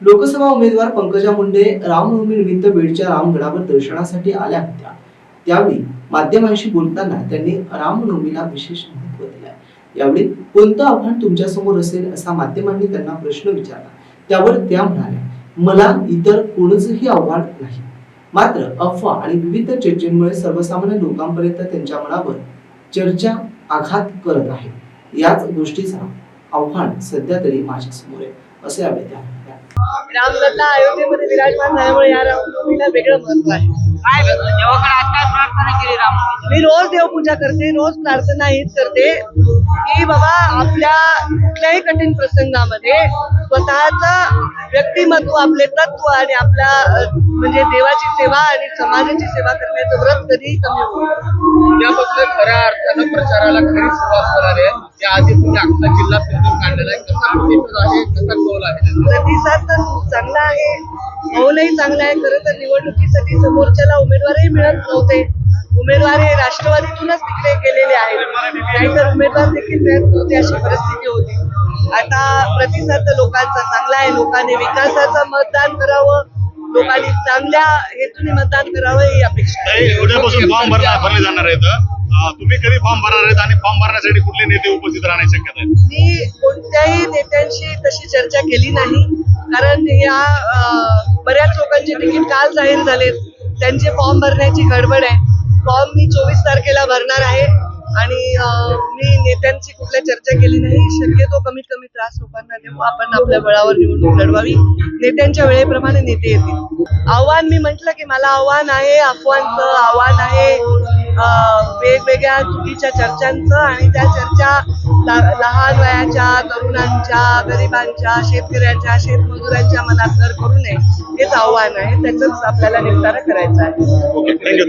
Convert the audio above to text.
लोकसभा उमेदवार पंकजा मुंडे रामनवमी निमित्त बीडच्या रामगडावर दर्शनासाठी आल्या होत्या. त्यावेळी माध्यमांशी बोलताना त्यांनी रामनवमीला विशेष महत्त्व दिले यावेळी कोणतं आव्हान तुमच्यासमोर असेल असा माध्यमांनी त्यांना प्रश्न विचारला. त्यावर त्या म्हणाल्या मला इतर कोणचंही आव्हान नाही. मात्र अफवा आणि विविध चर्चेमुळे सर्वसामान्य लोकांपर्यंत त्यांच्या मनावर चर्चा आघात करत आहे. याच गोष्टीचा आव्हान सध्या तरी माझ्यासमोर आहे. असे रामलल्ला अयोध्येमध्ये विराजमान झाल्यामुळे या रामनवमीला वेगळं महत्त्व आहे. काय देवाकडे आता प्रार्थना केली राम मी रोज देवपूजा करते रोज प्रार्थना हीच करते की बाबा आपल्या कुठल्याही कठीण प्रसंगामध्ये स्वतःचं व्यक्तिमत्व आपले तत्व आणि आपल्या म्हणजे देवाची सेवा आणि समाजाची सेवा करण्याचं व्रत कधीही कमी होईल उद्यापासून खऱ्या अर्थानं प्रचाराला खरी सुरुवात होणार आहे. त्या आधी तुम्ही अख्खा जिल्हा फिरून कसा प्रतिसाद आहे कसा कौल आहे प्रतिसाद तर चांगला आहे मौलही चांगला आहे खरं तर निवडणुकीसाठी समोरच्याला उमेदवारही मिळत नव्हते उमेदवार हे राष्ट्रवादीतूनच तिकडे गेलेले आहेत नाहीतर उमेदवार देखील मिळत नव्हते अशी परिस्थिती होती आता प्रतिसाद तर लोकांचा चांगला आहे लोकांनी विकासाचं मतदान करावं लोकांनी चांगल्या हेतूने मतदान करावं ही अपेक्षा आहे उद्यापासून फॉर्म भरणार भरले जाणार आहेत. तुम्ही कधी फॉर्म भरणार आहेत आणि फॉर्म भरण्यासाठी कुठले नेते उपस्थित राहण्याची शक्यता आहे? मी कोणत्याही तशी चर्चा केली नाही. कारण या बऱ्याच लोकांचे तिकीट काल जाहीर झालेत. त्यांचे फॉर्म भरण्याची गडबड आहे. फॉर्म मी चोवीस तारखेला भरणार आहे. आणि मी नेत्यांची कुठल्या चर्चा केली नाही. शक्यतो कमीत कमी त्रास लोकांना देऊ. आपण आपल्या बळावर निवडणूक लढवावी. नेत्यांच्या वेळेप्रमाणे नेते येतील. आव्हान मी म्हटलं की मला आव्हान आहे. अफवांचं आव्हान आहे. वेगवेगळ्या चुकीच्या चर्चांचं आणि त्या चर्चा लहान वयाच्या तरुणांच्या गरिबांच्या शेतकऱ्यांच्या शेतमजुरांच्या मनात घर करू नये हेच आव्हान आहे त्याच आपल्याला निपटारा करायचा आहे. Okay thank you